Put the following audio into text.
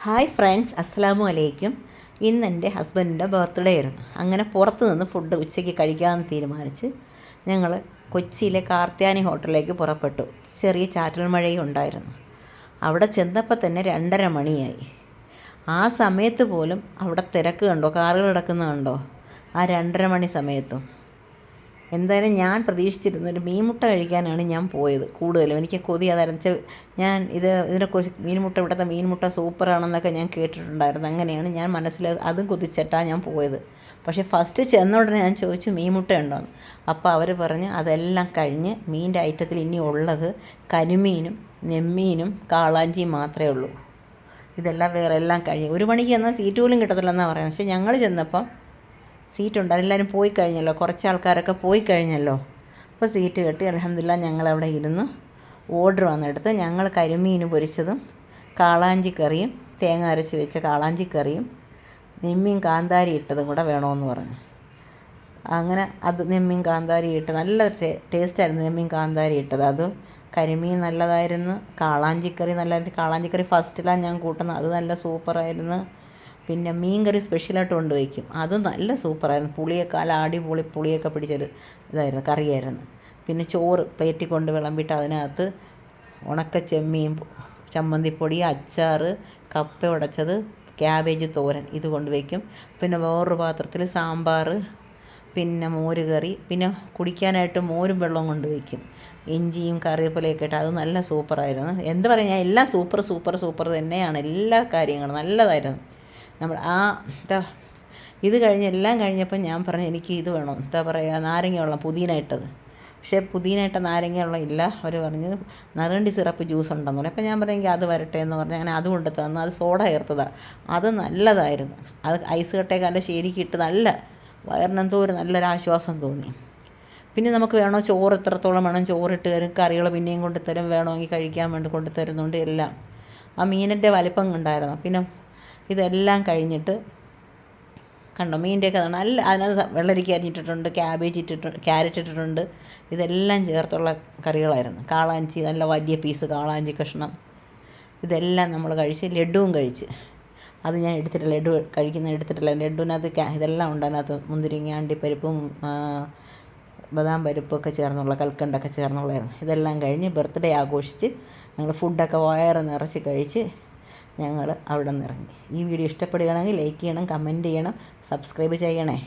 Hi friends അസ്സാം വലൈക്കും ഇന്ന് എന്റെ ഹസ്ബൻഡിന്റെ ബർത്ത്ഡേ ആയിരുന്നു. അങ്ങനെ പുറത്ത് നിന്ന് ഫുഡ് ഉച്ചയ്ക്ക് കഴിക്കാമെന്ന് തീരുമാനിച്ച് ഞങ്ങൾ കൊച്ചിയിലെ കാർത്യാനി ഹോട്ടലിലേക്ക് പുറപ്പെട്ടു. ചെറിയ ചാറ്റൽ മഴയും ഉണ്ടായിരുന്നു. അവിടെ ചെന്നപ്പോൾ തന്നെ രണ്ടര മണിയായി. ആ സമയത്ത് പോലും അവിടെ തിരക്ക് കണ്ടോ? കാറുകൾ കിടക്കുന്നത് കണ്ടോ? ആ രണ്ടര മണി സമയത്തും. എന്തായാലും ഞാൻ പ്രതീക്ഷിച്ചിരുന്ന ഒരു മീൻമുട്ട കഴിക്കാനാണ് ഞാൻ പോയത് കൂടുതലും. എനിക്ക് കൊതി അതരച്ച് ഞാൻ ഇത് ഇതിനെക്കുറിച്ച് മീൻമുട്ട ഇവിടുത്തെ മീൻമുട്ട സൂപ്പറാണെന്നൊക്കെ ഞാൻ കേട്ടിട്ടുണ്ടായിരുന്നു. അങ്ങനെയാണ് ഞാൻ മനസ്സിൽ അതും കൊതിച്ചിട്ടാണ് ഞാൻ പോയത്. പക്ഷേ ഫസ്റ്റ് ചെന്ന ഉടനെ ഞാൻ ചോദിച്ചു മീൻമുട്ട ഉണ്ടോയെന്ന് അപ്പോൾ അവർ പറഞ്ഞു അതെല്ലാം കഴിഞ്ഞ് മീന്റെ ഐറ്റത്തിൽ ഇനി ഉള്ളത് കരിമീനും നെമ്മീനും കാളാഞ്ചിയും മാത്രമേ ഉള്ളൂ. ഇതെല്ലാം വേറെ എല്ലാം കഴിഞ്ഞ്. ഒരു മണിക്ക് എന്നാൽ സീറ്റ് പോലും കിട്ടത്തില്ലെന്നാണ് പറയുന്നത്. പക്ഷേ ഞങ്ങൾ ചെന്നപ്പം സീറ്റുണ്ട്. അതെല്ലാവരും പോയി കഴിഞ്ഞല്ലോ. കുറച്ച് ആൾക്കാരൊക്കെ പോയി കഴിഞ്ഞല്ലോ. അപ്പോൾ സീറ്റ് കെട്ടി അലഹമില്ല ഞങ്ങളവിടെ ഇരുന്ന്. ഓർഡർ വന്നെടുത്ത് ഞങ്ങൾ കരിമീൻ പൊരിച്ചതും കാളാഞ്ചി കറിയും തേങ്ങ അരച്ച് വെച്ച കാളാഞ്ചി കറിയും നെമ്മീൻ കാന്താരി ഇട്ടതും കൂടെ വേണമെന്ന് പറഞ്ഞു. അങ്ങനെ അത് നെമ്മീൻ കാന്താരി ഇട്ട് നല്ല ടേസ്റ്റായിരുന്നു നെമ്മീൻ കാന്താരി ഇട്ടത്. അത് കരിമീൻ നല്ലതായിരുന്നു. കാളാഞ്ചിക്കറി നല്ലതായിരുന്നു കാളാഞ്ചിക്കറി ഫസ്റ്റിലാണ് ഞാൻ കൂട്ടുന്നത്. അത് നല്ല സൂപ്പറായിരുന്നു. പിന്നെ മീൻകറി സ്പെഷ്യലായിട്ട് കൊണ്ട് വയ്ക്കും. അത് നല്ല സൂപ്പറായിരുന്നു. പുളിയൊക്കെ അല്ല അടിപൊളി പുളിയൊക്കെ പിടിച്ചൊരു ഇതായിരുന്നു കറിയായിരുന്നു. പിന്നെ ചോറ് പ്ലേറ്റിൽ കൊണ്ട് വിളമ്പിയിട്ട് അതിനകത്ത് ഉണക്ക ചെമ്മീൻ ചമ്മന്തിപ്പൊടി അച്ചാർ കപ്പ ഉടച്ചത് ക്യാബേജ് തോരൻ ഇത് കൊണ്ട് വയ്ക്കും. പിന്നെ വേറൊരു പാത്രത്തിൽ സാമ്പാർ പിന്നെ മോര് കറി പിന്നെ കുടിക്കാനായിട്ട് മോരും വെള്ളവും കൊണ്ട് വയ്ക്കും. ഇഞ്ചിയും കറിവേപ്പിലയൊക്കെ ഇട്ട് അത് നല്ല സൂപ്പറായിരുന്നു. എന്ത് പറയാൻ ഞാൻ എല്ലാം സൂപ്പർ സൂപ്പർ സൂപ്പർ തന്നെയാണ്. എല്ലാ കാര്യങ്ങളും നല്ലതായിരുന്നു. നമ്മൾ ആ എന്താ ഇത് കഴിഞ്ഞ് എല്ലാം കഴിഞ്ഞപ്പോൾ ഞാൻ പറഞ്ഞു എനിക്ക് ഇത് വേണം. എന്താ പറയുക നാരങ്ങ വെള്ളം പുതിന ഇട്ടത് പക്ഷേ പുതിന ഇട്ട നാരങ്ങ വെള്ളം ഇല്ല. അവർ പറഞ്ഞ് നറുണ്ടി സിറപ്പ് ജ്യൂസ് ഉണ്ടെന്ന് പറഞ്ഞു. അപ്പോൾ ഞാൻ പറഞ്ഞെങ്കിൽ അത് വരട്ടെ എന്ന് പറഞ്ഞ്. അങ്ങനെ അത് കൊണ്ട് തന്നു. അത് സോഡ ചേർത്തതാണ് അത് നല്ലതായിരുന്നു. അത് ഐസ് കട്ടേക്കാന്റെ ശരിക്ക് ഇട്ട് നല്ല വയറിനെന്തോ ഒരു നല്ലൊരാശ്വാസം തോന്നി. പിന്നെ നമുക്ക് വേണോ ചോറ്? എത്രത്തോളം വേണം? ചോറിട്ട് തരും. കറികൾ പിന്നെയും കൊണ്ടുത്തരും വേണമെങ്കിൽ കഴിക്കാൻ വേണ്ടി കൊണ്ടുത്തരുന്നുണ്ട് എല്ലാം. ആ മീനിന്റെ വലിപ്പം ഉണ്ടായിരുന്നു പിന്നെ ഇതെല്ലാം കഴിഞ്ഞിട്ട് കണ്ടോ മീന്റെയൊക്കെ നല്ല അതിനകത്ത് വെള്ളരിക്ക അരിഞ്ഞിട്ടിട്ടുണ്ട് ക്യാബേജ് ഇട്ടിട്ടുണ്ട് ക്യാരറ്റ് ഇട്ടിട്ടുണ്ട്. ഇതെല്ലാം ചേർത്തുള്ള കറികളായിരുന്നു. കാളാഞ്ചി നല്ല വലിയ പീസ് കാളാഞ്ചി കഷ്ണം. ഇതെല്ലാം നമ്മൾ കഴിച്ച് ലഡുവും കഴിച്ച്. അത് ഞാൻ എടുത്തിട്ടില്ല ലഡു കഴിക്കുന്ന എടുത്തിട്ടില്ല. ലഡുവിനകത്ത് ഇതെല്ലാം ഉണ്ട്. അതിനകത്ത് മുന്തിരിങ്ങ അണ്ടിപ്പരിപ്പും ബദാം പരിപ്പൊക്കെ ചേർന്നുള്ള കൽക്കണ്ടൊക്കെ ചേർന്നുള്ളതായിരുന്നു. ഇതെല്ലാം കഴിഞ്ഞ് ബർത്ത്ഡേ ആഘോഷിച്ച് ഞങ്ങൾ ഫുഡൊക്കെ വയറ് നിറച്ച് കഴിച്ച് ഞങ്ങൾ അവിടെ നിന്ന് ഇറങ്ങി ഈ വീഡിയോ ഇഷ്ടപ്പെടുകയാണെങ്കിൽ ലൈക്ക് ചെയ്യണം കമന്റ് ചെയ്യണം സബ്സ്ക്രൈബ് ചെയ്യണേ.